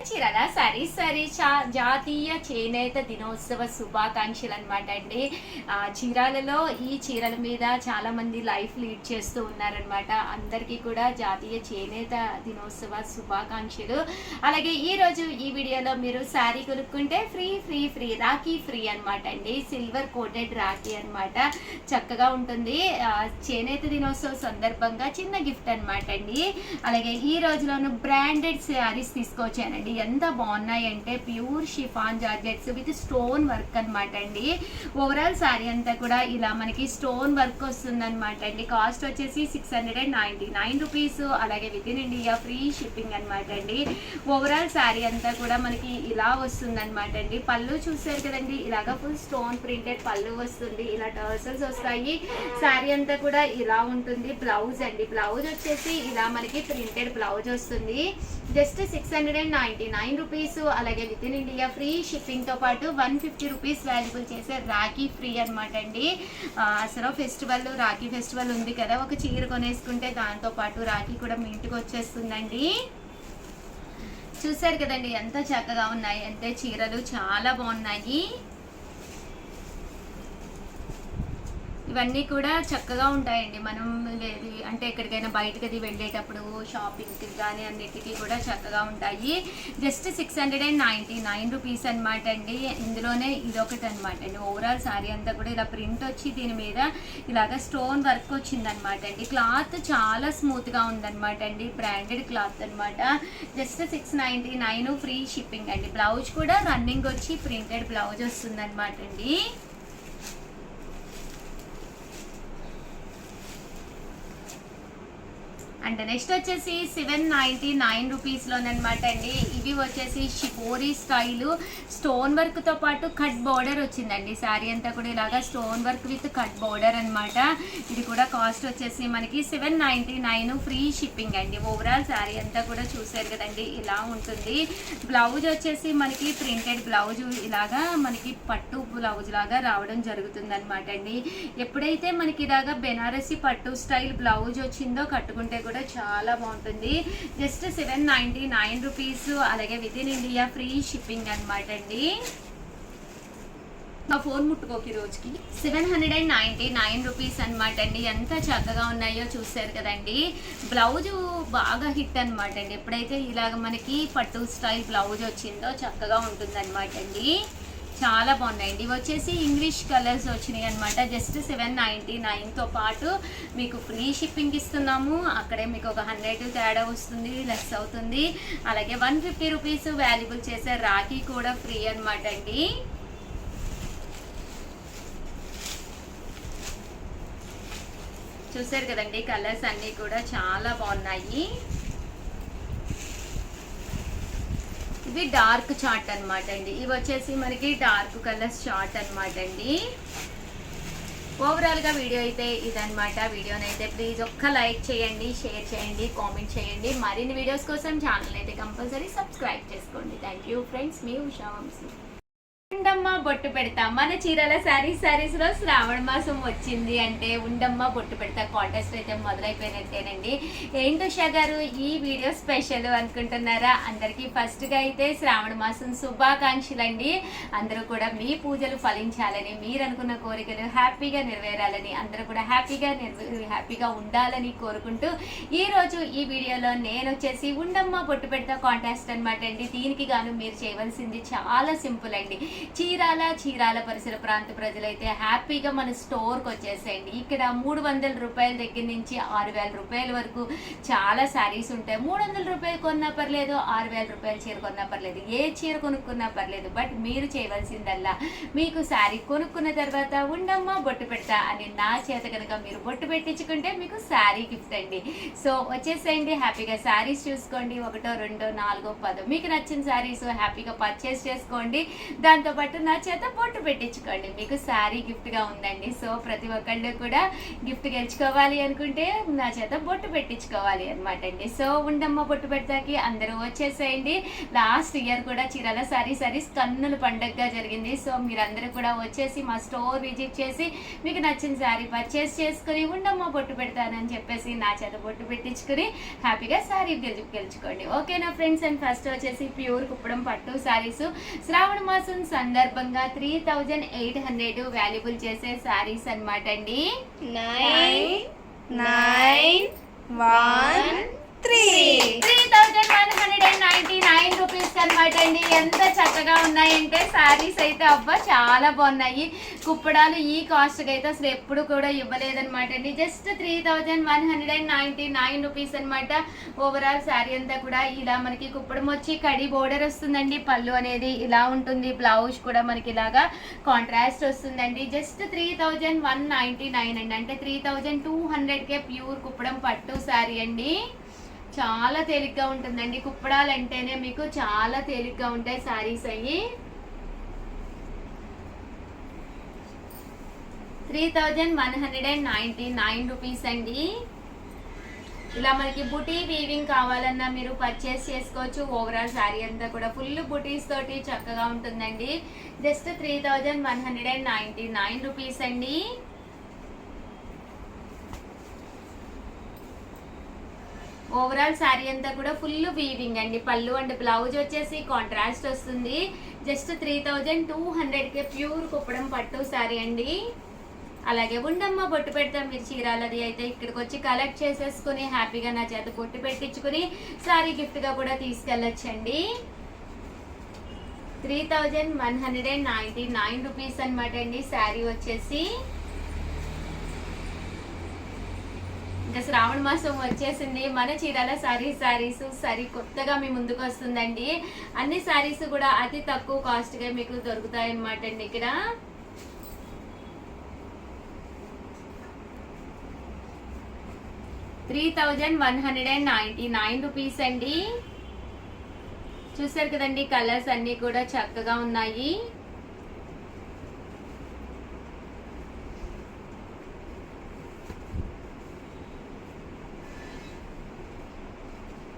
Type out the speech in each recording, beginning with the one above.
చీరల సరి సరి చా- జాతీయ చేనేత దినోత్సవ శుభాకాంక్షలు అనమాట అండి. చీరాలలో ఈ చీరల మీద చాలా మంది లైఫ్ లీడ్ చేస్తూ ఉన్నారనమాట అందరికీ కూడా జాతీయ చేనేత దినోత్సవ శుభాకాంక్షలు. అలాగే ఈ రోజు ఈ వీడియోలో మీరు శారీ కొనుక్కుంటే free free free rakhi free అనమాట అండి. సిల్వర్ కోటెడ్ రాఖీ అన్నమాట. చక్కగా ఉంటుంది. చేనేత దినోత్సవం సందర్భంగా చిన్న గిఫ్ట్ అనమాట అండి. అలాగే ఈ రోజులోను బ్రాండెడ్ శారీస్ తీసుకొచ్చానండి ఎంత బాగున్నాయి అంటే pure chiffon georgettes with stone work అనమాట అండి. ఓవరాల్ శారీ అంతా కూడా ఇలా మనకి స్టోన్ వర్క్ వస్తుందన్నమాట అండి. కాస్ట్ వచ్చేసి six hundred and ninety nine rupees అలాగే within India free shipping అనమాట అండి. ఓవరాల్ శారీ అంతా కూడా మనకి ఇలా వస్తుందన్నమాట అండి. పళ్ళు చూసారు కదండి ఇలాగ ఫుల్ స్టోన్ ప్రింటెడ్ పళ్ళు వస్తుంది. ఇలా టర్సల్స్ వస్తాయి. శారీ అంతా కూడా ఇలా ఉంటుంది. బ్లౌజ్ అండి. బ్లౌజ్ వచ్చేసి ఇలా మనకి ప్రింటెడ్ బ్లౌజ్ వస్తుంది. Just six hundred and ninety nine rupees అలాగే విత్ ఇన్ ఇండియా ఫ్రీ షిప్పింగ్తో పాటు వన్ ఫిఫ్టీ రూపీస్ వాల్యుబుల్ చేసే రాఖీ ఫ్రీ అనమాట అండి. అసలు ఫెస్టివల్ రాఖీ ఫెస్టివల్ ఉంది కదా ఒక చీర కొనేసుకుంటే దాంతో పాటు రాఖీ కూడా మీ ఇంటికి వచ్చేస్తుందండి. చూసారు కదండి ఎంత చక్కగా ఉన్నాయి అంటే చీరలు చాలా బాగున్నాయి. ఇవన్నీ కూడా చక్కగా ఉంటాయండి. మనం లేదు అంటే ఎక్కడికైనా బయటకి అది వెళ్ళేటప్పుడు షాపింగ్కి కానీ అన్నిటికీ కూడా చక్కగా ఉంటాయి. Just six hundred and ninety nine rupees అనమాట అండి. ఇందులోనే ఇదొకటి అనమాట అండి. ఓవరాల్ శారీ అంతా కూడా ఇలా ప్రింట్ వచ్చి దీని మీద ఇలాగ స్టోన్ వర్క్ వచ్చిందనమాట అండి. క్లాత్ చాలా స్మూత్గా ఉందన్నమాట అండి. బ్రాండెడ్ క్లాత్ అనమాట just six ninety nine free shipping అండి. బ్లౌజ్ కూడా రన్నింగ్ వచ్చి ప్రింటెడ్ బ్లౌజ్ వస్తుందన్నమాట అండి. అండ్ నెక్స్ట్ వచ్చేసి సెవెన్ నైంటీ నైన్ రూపీస్లోనమాట అండి. ఇవి వచ్చేసి షిపోరీ స్టైలు. స్టోన్ వర్క్తో పాటు కట్ బోర్డర్ వచ్చిందండి. శారీ అంతా కూడా ఇలాగా stone work with cut border అనమాట ఇది కూడా కాస్ట్ వచ్చేసి మనకి seven ninety nine free shipping అండి. ఓవరాల్ శారీ అంతా కూడా చూసారు కదండి. ఇలా ఉంటుంది. బ్లౌజ్ వచ్చేసి మనకి ప్రింటెడ్ బ్లౌజ్ ఇలాగా మనకి పట్టు బ్లౌజ్ లాగా రావడం జరుగుతుంది అనమాట అండి. ఎప్పుడైతే మనకి ఇలాగా బెనారసి పట్టు స్టైల్ బ్లౌజ్ వచ్చిందో కట్టుకుంటే కూడా చాలా బాగుంటుంది. Just seven ninety nine rupees. అలాగే within India free shipping అనమాట అండి. మా ఫోన్ ముట్టుకోకి ఈ రోజుకి. Seven hundred and ninety nine rupees అనమాట అండి. ఎంత చక్కగా ఉన్నాయో చూసారు కదండి. బ్లౌజు బాగా హిట్ అనమాట అండి. ఎప్పుడైతే ఇలాగ మనకి పట్టు స్టైల్ బ్లౌజ్ వచ్చిందో చక్కగా ఉంటుందన్నమాట అండి. చాలా బాగున్నాయండి ఇవి వచ్చేసి ఇంగ్లీష్ కలర్స్ వచ్చినాయి అనమాట జస్ట్ సెవెన్ నైంటీ నైన్తో పాటు మీకు ఫ్రీ షిప్పింగ్ ఇస్తున్నాము. అక్కడే మీకు ఒక హండ్రెడ్ తేడా వస్తుంది లెస్ అవుతుంది. అలాగే వన్ ఫిఫ్టీ రూపీస్ వాల్యుబుల్ చేసే రాఖీ కూడా ఫ్రీ అనమాట అండి. చూసారు కదండి కలర్స్ అన్నీ కూడా చాలా బాగున్నాయి. ఇది డార్క్ చార్ట్ అనమాట అండి. ఇవి వచ్చేసి మనకి డార్క్ కలర్స్ చార్ట్ అనమాట అండి. ఓవరాల్గా వీడియో అయితే ఇదనమాట వీడియోని అయితే ప్లీజ్ ఒక్క లైక్ చేయండి షేర్ చేయండి కామెంట్ చేయండి. మరిన్ని వీడియోస్ కోసం ఛానల్ అయితే కంపల్సరీ సబ్స్క్రైబ్ చేసుకోండి. థ్యాంక్ యూ ఫ్రెండ్స్ మీ ఉషా వంశీ. ఉండమ్మ బొట్టు పెడతా. మన చీరల శారీస్ శారీస్లో శ్రావణ మాసం వచ్చింది అంటే ఉండమ్మ బొట్టు పెడతా. కాంటెస్ట్ అయితే మొదలైపోయినట్టేనండి. ఏంటి ఉషా గారు ఈ వీడియో స్పెషల్ అనుకుంటున్నారా? అందరికీ ఫస్ట్గా అయితే శ్రావణ మాసం శుభాకాంక్షలు అండి అందరూ కూడా మీ పూజలు ఫలించాలని మీరు అనుకున్న కోరికలు హ్యాపీగా నెరవేరాలని అందరూ కూడా హ్యాపీగా హ్యాపీగా ఉండాలని కోరుకుంటూ ఈ రోజు ఈ వీడియోలో నేను వచ్చేసి ఉండమ్మ బొట్టు పెడతా కాంటెస్ట్ అనమాట అండి. దీనికి గాను మీరు చేయవలసింది చాలా సింపుల్ అండి. చీరాల చీరాల పరిసర ప్రాంత ప్రజలైతే హ్యాపీగా మన స్టోర్కి వచ్చేసేయండి. ఇక్కడ మూడు వందల రూపాయల దగ్గర నుంచి ఆరు వేల రూపాయల వరకు చాలా శారీస్ ఉంటాయి. మూడు వందల రూపాయలు కొన్నా పర్లేదు ఆరు వేల రూపాయల చీర కొన్నా పర్లేదు. ఏ చీర కొనుక్కున్నా పర్లేదు బట్ మీరు చేయవలసిందల్లా మీకు శారీ కొనుక్కున్న తర్వాత ఉండమ్మా బొట్టు పెడతా అని నా చేత కనుక మీరు బొట్టు పెట్టించుకుంటే మీకు శారీ గిఫ్ట్ అండి. సో వచ్చేసేయండి హ్యాపీగా శారీస్ చూసుకోండి. ఒకటో రెండో నాలుగో పదో మీకు నచ్చిన శారీస్ హ్యాపీగా పర్చేస్ చేసుకోండి. దాంతో దాంతో పాటు నా చేత బొట్టు పెట్టించుకోండి. మీకు శారీ గిఫ్ట్గా ఉందండి. సో ప్రతి ఒక్కళ్ళు కూడా గిఫ్ట్ గెలుచుకోవాలి అనుకుంటే నా చేత బొట్టు పెట్టించుకోవాలి అనమాట అండి. సో ఉండమ్మ బొట్టు పెడతాకి అందరూ వచ్చేసేయండి. లాస్ట్ ఇయర్ కూడా చీరాల సారీ సారీస్ కన్నుల పండగగా జరిగింది. సో మీరందరూ కూడా వచ్చేసి మా స్టోర్ విజిట్ చేసి మీకు నచ్చిన శారీ పర్చేస్ చేసుకుని ఉండమ్మ బొట్టు పెడతానని చెప్పేసి నా చేత బొట్టు పెట్టించుకుని హ్యాపీగా శారీ గెలు గెలుచుకోండి. ఓకేనా ఫ్రెండ్స్ అండ్ ఫస్ట్ వచ్చేసి ప్యూర్ కుప్పడం పట్టు శారీస్. శ్రావణ మాసం సందర్భంగా three thousand eight hundred valuable చేసే శారీస్ అన్నమాట అండి. Nine nine one three three thousand one hundred and ninety nine rupees అనమాట అండి. ఎంత చక్కగా ఉన్నాయంటే శారీస్ అయితే అబ్బా చాలా బాగున్నాయి. కుప్పడాలు ఈ కాస్ట్కి అయితే అసలు ఎప్పుడు కూడా ఇవ్వలేదన్నమాట అండి. Just three thousand one hundred and ninety nine rupees అనమాట ఓవరాల్ శారీ అంతా కూడా. ఇలా మనకి కుప్పడం వచ్చి కడి బోర్డర్ వస్తుందండి. పళ్ళు అనేది ఇలా ఉంటుంది. బ్లౌజ్ కూడా మనకి ఇలాగా కాంట్రాస్ట్ వస్తుందండి. Just three thousand one ninety nine అండి. అంటే త్రీ థౌజండ్ టూ హండ్రెడ్కే ప్యూర్ కుప్పడం పట్టు శారీ అండి. చాలా తేలిగ్గా ఉంటుందండి. కుప్పడాలు అంటేనే మీకు చాలా తేలిగ్గా ఉంటాయి శారీస్ అయ్యి. Three thousand one hundred and ninety nine rupees అండి. ఇలా మనకి బుటీ వీవింగ్ కావాలన్నా మీరు పర్చేస్ చేసుకోవచ్చు. ఓవరాల్ శారీ అంతా కూడా ఫుల్ బుటీస్ తోటి చక్కగా ఉంటుందండి. Just three thousand one hundred and ninety nine rupees అండి. ఓవరాల్ శారీ అంతా కూడా ఫుల్ వీవింగ్ అండి. పళ్ళు అండ్ బ్లౌజ్ వచ్చేసి కాంట్రాస్ట్ వస్తుంది. జస్ట్ త్రీ థౌజండ్ టూ హండ్రెడ్కే ప్యూర్ కుప్పడం పట్టు శారీ అండి. అలాగే ఉండమ్మ బొట్టు పెడతాం మీరు చీరాలది అయితే. ఇక్కడికి వచ్చి కలెక్ట్ చేసేసుకుని హ్యాపీగా నా చేత బొట్టు పెట్టించుకుని శారీ గిఫ్ట్గా కూడా తీసుకెళ్ళొచ్చండి. Three thousand one hundred and ninety nine rupees అనమాట అండి శారీ వచ్చేసి. ఇంకా శ్రావణ మాసం వచ్చేసింది. మన చీరాల సారీ సారీస్ సరి కొత్తగా మీ ముందుకు వస్తుందండి. అన్ని సారీస్ కూడా అతి తక్కువ కాస్ట్గా మీకు దొరుకుతాయి అన్నమాట అండి ఇక్కడ. Three thousand one hundred and ninety nine rupees అండి. చూసారు కదండి కలర్స్ అన్నీ కూడా చక్కగా ఉన్నాయి.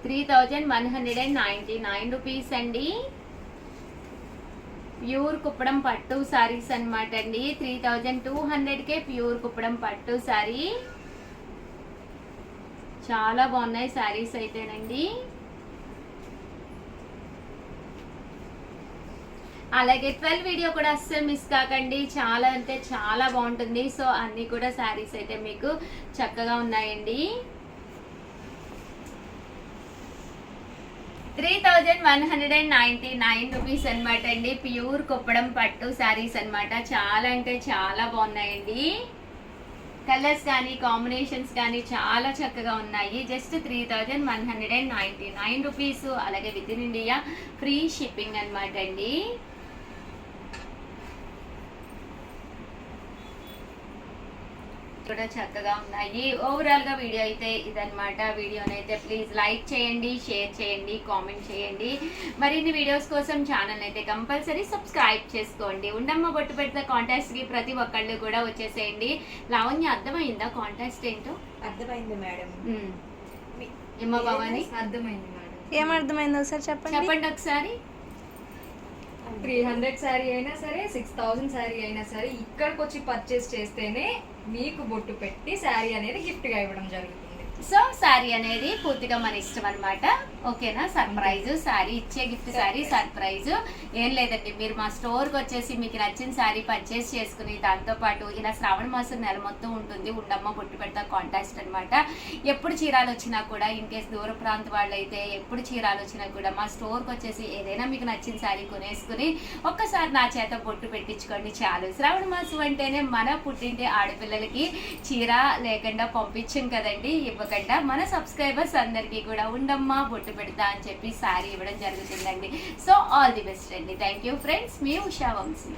Three thousand one hundred and ninety nine rupees అండి. ప్యూర్ కుప్పడం పట్టు శారీస్ అన్నమాట అండి. త్రీ థౌజండ్ టూ హండ్రెడ్కే ప్యూర్ కుప్పడం పట్టు శారీ చాలా బాగున్నాయి శారీస్ అయితేనండి. అలాగే ట్వెల్వ్ వీడియో కూడా అస్సలు మిస్ కాకండి. చాలా అంటే చాలా బాగుంటుంది. సో అన్నీ కూడా శారీస్ అయితే మీకు చక్కగా ఉన్నాయండి. Three thousand one hundred and ninety nine rupees అనమాట అండి. ప్యూర్ కుప్పడం పట్టు శారీస్ అన్నమాట. చాలా అంటే చాలా బాగున్నాయండి. కలర్స్ కానీ కాంబినేషన్స్ కానీ చాలా చక్కగా ఉన్నాయి. Just three thousand one hundred and ninety nine rupees అలాగే within India free shipping అనమాట అండి. కూడా చక్కగా ఉన్నాయి. ఓవరాల్గా వీడియో అయితే ఇదన్నమాట. వీడియోని అయితే ప్లీజ్ లైక్ చేయండి షేర్ చేయండి కామెంట్ చేయండి. మరిన్ని వీడియోస్ కోసం ఛానల్ అయితే కంపల్సరీ సబ్స్క్రైబ్ చేసుకోండి. ఉండమ్మ బొట్టు పెడితే కాంటాక్ట్స్కి ప్రతి ఒక్కళ్ళు కూడా వచ్చేసేయండి. లావణ్య అర్థమైందా కాంటాక్ట్ ఏంటో? అర్థమైంది మేడం. ఏమ్మా భవాని? అర్థమైంది మేడం ఏమర్థమైంది ఒకసారి చెప్పండి? చెప్పండి ఒకసారి. త్రీ హండ్రెడ్ శారీ అయినా సరే సిక్స్ థౌసండ్ శారీ అయినా సరే ఇక్కడికి వచ్చి పర్చేస్ చేస్తేనే మీకు బొట్టు పెట్టి శారీ అనేది గిఫ్ట్గా ఇవ్వడం జరుగుతుంది. సో శారీ అనేది పూర్తిగా మన ఇష్టం అనమాట ఓకేనా? సర్ప్రైజ్ శారీ ఇచ్చే గిఫ్ట్ శారీ సర్ప్రైజ్. ఏం లేదండి మీరు మా స్టోర్కి వచ్చేసి మీకు నచ్చిన శారీ పర్చేస్ చేసుకుని దాంతోపాటు ఇలా శ్రావణ మాసం నెల మొత్తం ఉంటుంది. ఉండమ్మ బొట్టు పెడతా కాంటాక్ట్ అనమాట ఎప్పుడు చీరాలు వచ్చినా కూడా ఇన్ కేస్ దూర ప్రాంత వాళ్ళు అయితే ఎప్పుడు చీరాలు వచ్చినా కూడా మా స్టోర్కి వచ్చేసి ఏదైనా మీకు నచ్చిన శారీ కొనేసుకుని ఒక్కసారి నా చేత బొట్టు పెట్టించుకోండి చాలు. శ్రావణ మాసం అంటేనే మన పుట్టింటి ఆడపిల్లలకి చీర లేకుండా పంపించాం కదండి. ఇవ్వకుండా మన సబ్స్క్రైబర్స్ అందరికీ కూడా ఉండమ్మా బొట్టు పెడతా అని చెప్పి శారీ ఇవ్వడం జరుగుతుందండి. సో ఆల్ ది బెస్ట్ అండి. థ్యాంక్ యూ ఫ్రెండ్స్ మీ ఉషా వంశీ.